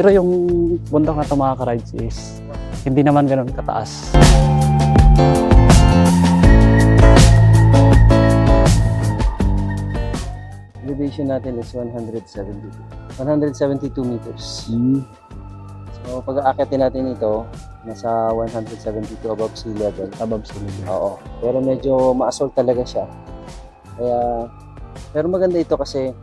Pero yung bundok na ito mga ka-rides is hindi naman ganun kataas. Elevation natin is 172. 172 meters. Mm. So pag aakyatin natin ito, nasa 172 above sea level. Above sea level. Oo. Pero medyo ma-assault talaga siya. Kaya, pero maganda ito kasi,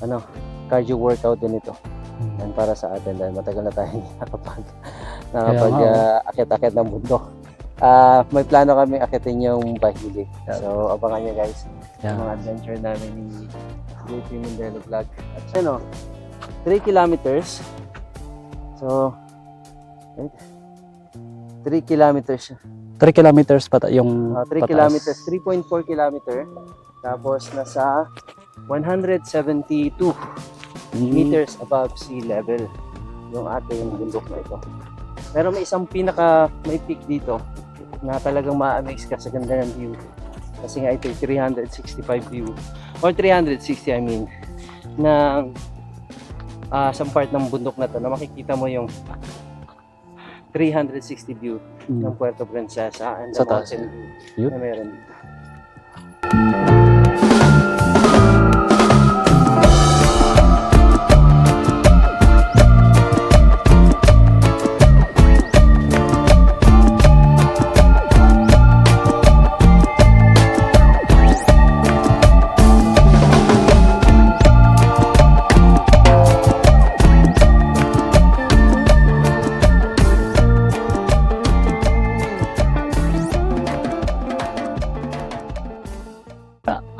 ano, cardio workout din ito. Mm. Yan para sa atin dahil matagal na tayo hindi nakapag, nakapag nga, oh. ah, akyat-akyat ng bundok. Ah, may plano kami akyatin yung Bahili. Yeah. So, abangan nyo guys. Yeah. Yung mga adventure namin ni JP Mindelo Vlog. At ano, 3 kilometers. So, wait. 3 kilometers siya. 3 kilometers pa yung Uh, 3 pataas. kilometers, 3.4 kilometer. Tapos nasa 172 Mm. meters above sea level yung ating bundok na ito. Pero may isang pinaka may peak dito na talagang ma-amaze ka sa ganda ng view. Kasi nga ito ay 365 view or 360 I mean na ah sa part ng bundok na to na makikita mo yung 360 view Mm. ng Puerto Princesa and Sa the taas. mountain view Yun. na meron dito.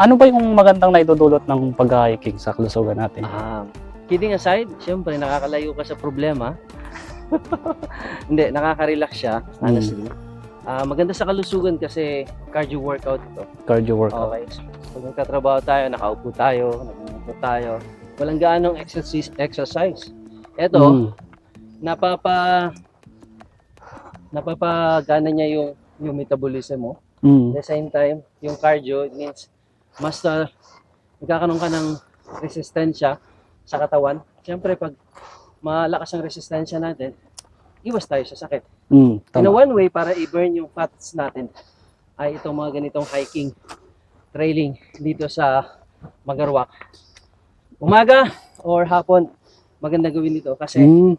Ano ba yung magandang naidudulot ng pag-hiking sa kalusugan natin? Um, kidding aside, syempre nakakalayo ka sa problema. Hindi, nakaka-relax siya, honestly. Ah, maganda sa kalusugan kasi cardio workout ito. Cardio workout. Okay. So, pag nagtatrabaho tayo, nakaupo tayo, nagmumotor tayo, walang gaanong exercise. exercise. Ito, Mm. napapa napapagana niya yung yung metabolism mo. Mm. At the same time, yung cardio, it means mas uh, nagkakaroon ka ng resistensya sa katawan. Siyempre, pag malakas ang resistensya natin, iwas tayo sa sakit. Mm. In a Tama. one way, para i-burn yung fats natin, ay itong mga ganitong hiking, trailing dito sa Magarwak. Umaga or hapon, maganda gawin dito kasi Mm.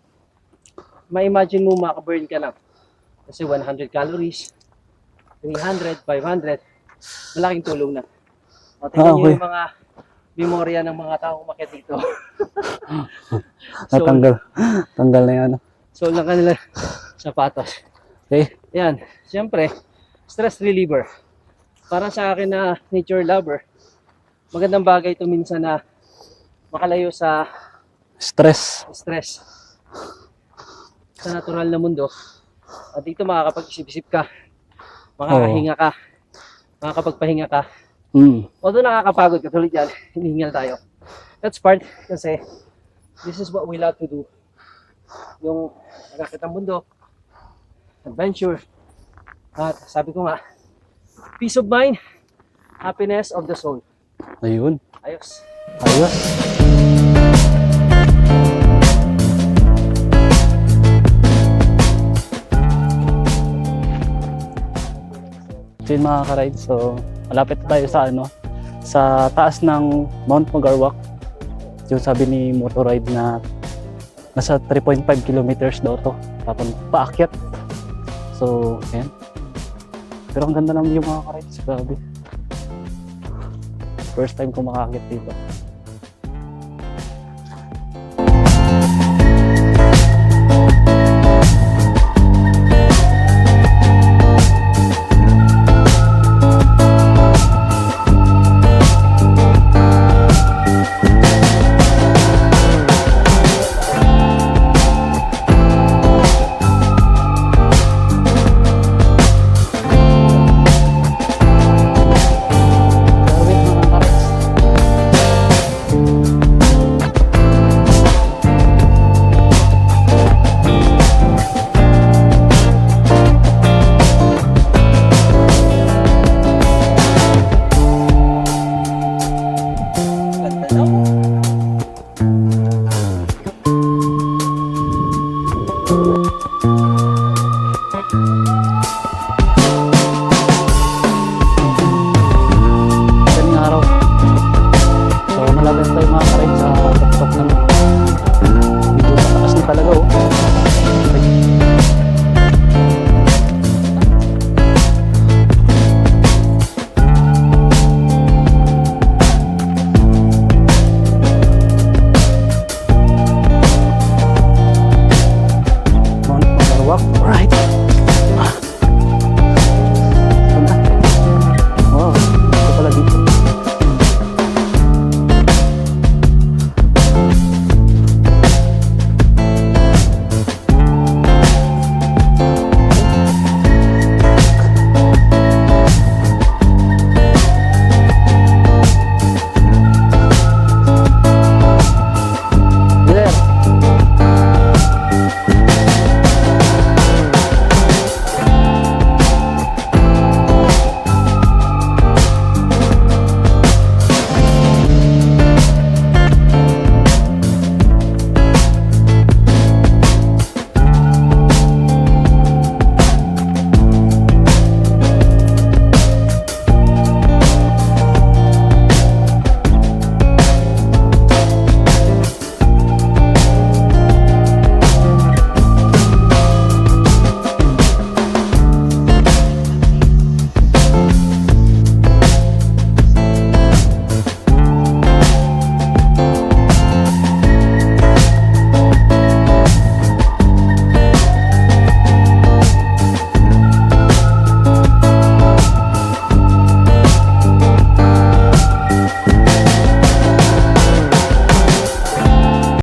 ma-imagine mo makaburn ka lang. Kasi 100 calories, 300, 500, malaking tulong na. O, tingnan Ah, nyo okay. yung mga memorya ng mga taong umakyat dito. so, Natanggal. Tanggal na yan. so lang kanila sapatos. Okay. Yan, siyempre, stress reliever. Para sa akin na nature lover, magandang bagay ito minsan na makalayo sa Stress. stress sa natural na mundo. At dito makakapag-isip-isip ka, makakahinga ka, makakapagpahinga ka. Mm. Although nakakapagod katulad yan, hinihingal tayo. That's part kasi this is what we love to do. Yung nakakita ng mundo, adventure, at sabi ko nga, peace of mind, happiness of the soul. Ayun. Ayos. Ayos. So yun mga ka-ride, so malapit tayo sa ano, sa taas ng Mount Magarwak. Yung sabi ni Motoride na nasa 3.5 kilometers daw to. Tapos paakyat. So, ayan. Pero ang ganda naman yung mga ka-rides, grabe. First time ko makakit dito.